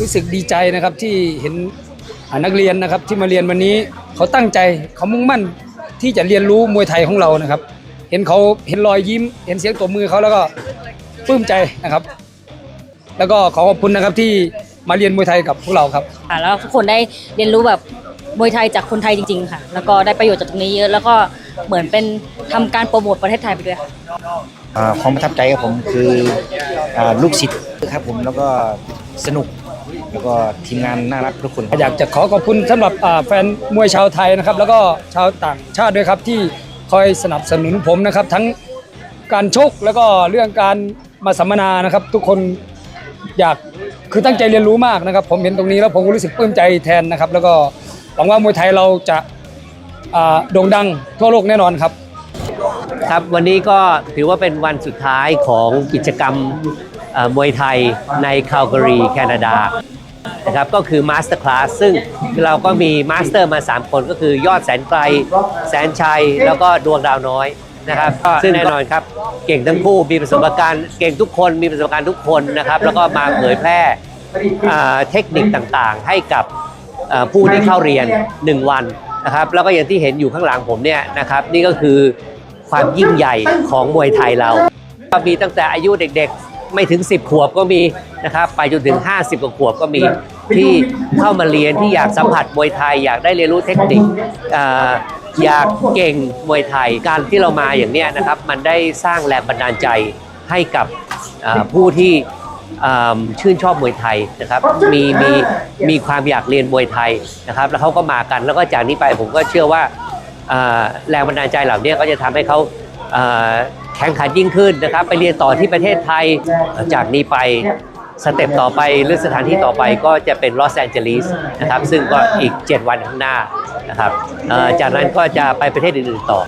รู้สึกดีใจนะครับที่เห็นอ่านักเรียนนะครับที่มาเรียนวันนี้เขาตั้งใจเขามุ่งมั่นที่จะเรียนรู้มวยไทยของเรานะครับ เห็นเขาเห็นรอยยิ้ม เห็นเสียงตบมือเขาแล้วก็ปลื้มใจนะครับ แล้วก็ขอขอบคุณนะครับที่มาเรียนมวยไทยกับพวกเราครับค่ะแล้วทุกคนได้เรียนรู้แบบมวยไทยจากคนไทยจริง ๆ ค่ะ แล้วก็ได้ประโยชน์จากตรงนี้เยอะ แล้วก็เหมือนเป็นทำการโปรโมทประเทศไทยไปด้วยค่ะอ่าความประทับใจของผมคืออาลูกศิษย์ครับผมแล้วก็สนุก แล้วก็ทีมงานน่ารักทุกคนอยากจะขอขอบคุณสำหรับแฟนมวยชาวไทยนะครับ แล้วก็ชาวต่างชาติด้วยครับที่คอยสนับสนุนผมนะครับ ทั้งการชกแล้วก็เรื่องการมาสัมมนานะครับ ทุกคนอยากคือตั้งใจเรียนรู้มากนะครับ ผมเห็นตรงนี้แล้วผมก็รู้สึกปลื้มใจแทนนะครับ แล้วก็หวังว่ามวยไทยเราจะโด่งดังทั่วโลกแน่นอนครับ ครับวันนี้ก็ถือว่าเป็นวันสุดท้ายของกิจกรรม มวยไทยในคาลการีแคนาดานะครับก็คือมาสเตอร์คลาสซึ่งเราก็มีมาสเตอร์มา 3 คนก็คือยอดแสนไกล แสนชัย แล้วก็ดวงดาวน้อยนะครับซึ่งแน่นอนครับเก่งทั้งคู่มีประสบการณ์เก่งทุกคนมีประสบการณ์ทุกคนนะครับแล้วก็มาเผยแพร่อ่าเทคนิคต่างๆ ให้กับเอ่อผู้ที่เข้าเรียน 1 วันนะครับแล้วก็อย่างที่เห็นอยู่ข้างหลังผมเนี่ยนะครับนี่ก็คือความยิ่งใหญ่ของมวยไทยเราก็มีตั้งแต่อายุเด็กๆ ไม่ถึง 10 ขวบก็มีนะครับไปจนถึง 50 กว่าขวบก็มีที่เข้ามาเรียนที่อยากสัมผัสมวยไทย อยากได้เรียนรู้เทคนิคออยากเก่งมวยไทยการที่เรามาอย่างนี้นะครับ มันได้สร้างแรงบันดาลใจให้กับผู้ที่ชื่นชอบมวยไทยนะครับมีมีมีความอยากเรียนมวยไทยนะครับ แล้วเขาก็มากันแล้วก็จากนี้ไปผมก็เชื่อว่าแรงบันดาลใจเหล่านี้ก็จะทำให้เขา แข่งขันยิ่งขึ้นนะครับ ไปเรียนต่อที่ประเทศไทยจากนี้ไปสเต็ปต่อไปหรือสถานที่ต่อไปก็จะเป็นลอสแอนเจลิสนะครับซึ่งก็อีก 7 วันข้างหน้านะครับจากนั้นก็จะไปประเทศอื่นๆต่อ